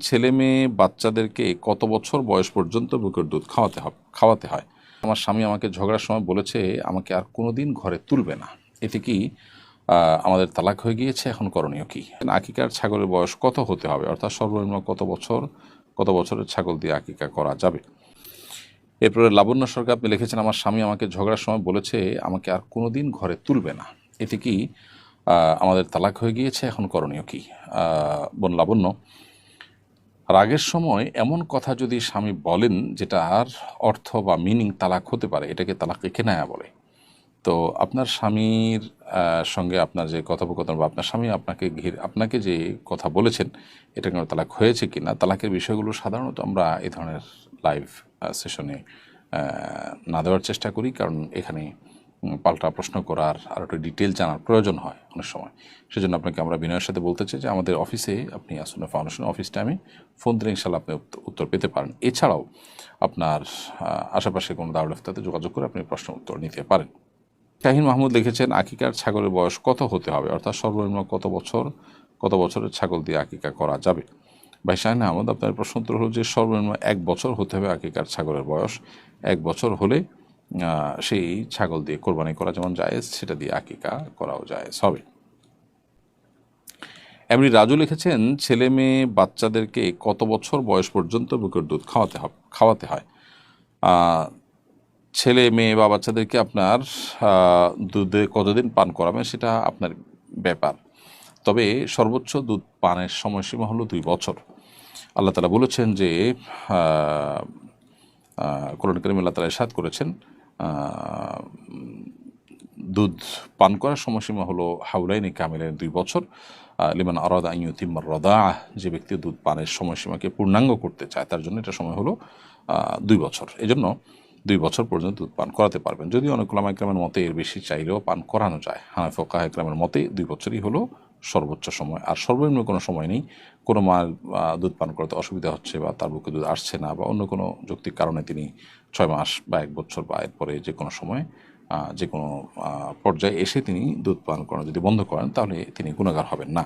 ছেলে মেয়ে বাচ্চাদেরকে কত বছর বয়স পর্যন্ত বুকের দুধ খাওয়াতে হবে খাওয়াতে হয়? আমার স্বামী আমাকে ঝগড়ার সময় বলেছে, আমাকে আর কোনোদিন ঘরে তুলবে না। এতে কি আমাদের তালাক হয়ে গিয়েছে? এখন করণীয় কি? আকিকার ছাগলের বয়স কত হতে হবে? অর্থাৎ সর্বনিম্ন কত বছর, কত বছরের ছাগল দিয়ে আকিকা করা যাবে? এরপরে লাবণ্য সরকার, আপনি লিখেছেন, আমার স্বামী আমাকে ঝগড়ার সময় বলেছে, আমাকে আর কোনোদিন ঘরে তুলবে না। এতে কি আমাদের তালাক হয়ে গিয়েছে? এখন করণীয় কি? বোন লাবণ্য রাগের সময় এমন কথা যদি স্বামী বলেন যেটার অর্থ বা মিনিং তালাক হতে পারে, এটাকে তালাক কেনায়া বলে। তো আপনার স্বামীর সঙ্গে আপনার যে কথোপকথন বা আপনার স্বামী আপনাকে ঘিরে, আপনাকে যে কথা বলেছেন, এটা কোনো তালাক হয়েছে কি না তালাকের বিষয়গুলো সাধারণত আমরা এই ধরনের লাইভ সেশনে না দেওয়ার চেষ্টা করি। কারণ এখানে পাল্টা প্রশ্ন করার আর একটু ডিটেল জানার প্রয়োজন হয় অনেক সময়। সেজন্য আপনাকে আমরা বিনয়ের সাথে বলতে চাই যে আমাদের অফিসে আপনি আসুন ফাউন্ডেশন অফিস টাইমে ফোন দিলে ইনশাল্লাহ আপনি উত্তর- পেতে পারেন। এছাড়াও আপনার আশেপাশে কোনো দাউল ইফতাতে যোগাযোগ করে আপনি প্রশ্ন উত্তর নিতে পারেন। শাহিন মাহমুদ লিখেছেন, আকিকার ছাগলের বয়স কত হতে হবে? অর্থাৎ সর্বনিম্ন কত বছর, কত বছরের ছাগল দিয়ে আকিকা করা যাবে? ভাই শাহিন আহমদ, আপনার প্রশ্ন উত্তর হল যে সর্বনিম্ন এক বছর হতে হবে আকিকার ছাগলের বয়স। এক বছর হলে সেই ছাগল দিয়ে কোরবানি করা যেমন জায়েজ, সেটা দিয়ে আকিকা করাও জায়েজ হবে। এমনি রাজু লিখেছেন, ছেলে মেয়ে বাচ্চাদেরকে কত বছর বয়স পর্যন্ত বুকের দুধ খাওয়াতে হবে খাওয়াতে হয়? ছেলে মেয়ে বা বাচ্চাদেরকে আপনার দুধে কতদিন পান করাবেন সেটা আপনার ব্যাপার। তবে সর্বোচ্চ দুধ পানের সময়সীমা হলো দুই বছর। আল্লাহ তালা বলেছেন যে কোরআন করিম আল্লাহ তালা সাদ করেছেন দুধ পান করার সময়সীমা হলো হাউলাইনি কামিলের দুই বছর। লিমান আরাদা আইয়ুতিম্মার রদা যে ব্যক্তি দুধ পানের সময়সীমাকে পূর্ণাঙ্গ করতে চায়, তার জন্য এটা সময় হলো দুই বছর। এজন্য দুই বছর পর্যন্ত দুধ পান করাতে পারবেন। যদি অনেক একরামের মতে এর বেশি চাইলেও পান করানো যায়। হানাফকা একরামের মতে দুই বছরই হলো সর্বোচ্চ সময়। আর সর্বনিম্ন কোনো সময় নেই। কোনো মায়ের দুধ পান করাতে অসুবিধা হচ্ছে বা তার বুকে দুধ আসছে না বা অন্য কোনো যৌক্তিক কারণে তিনি ছয় মাস বা এক বছর বা এরপরে যে কোনো সময় যে কোনো পর্যায়ে এসে তিনি দুধ পান করা যদি বন্ধ করেন, তাহলে তিনি গুণাগার হবেন না।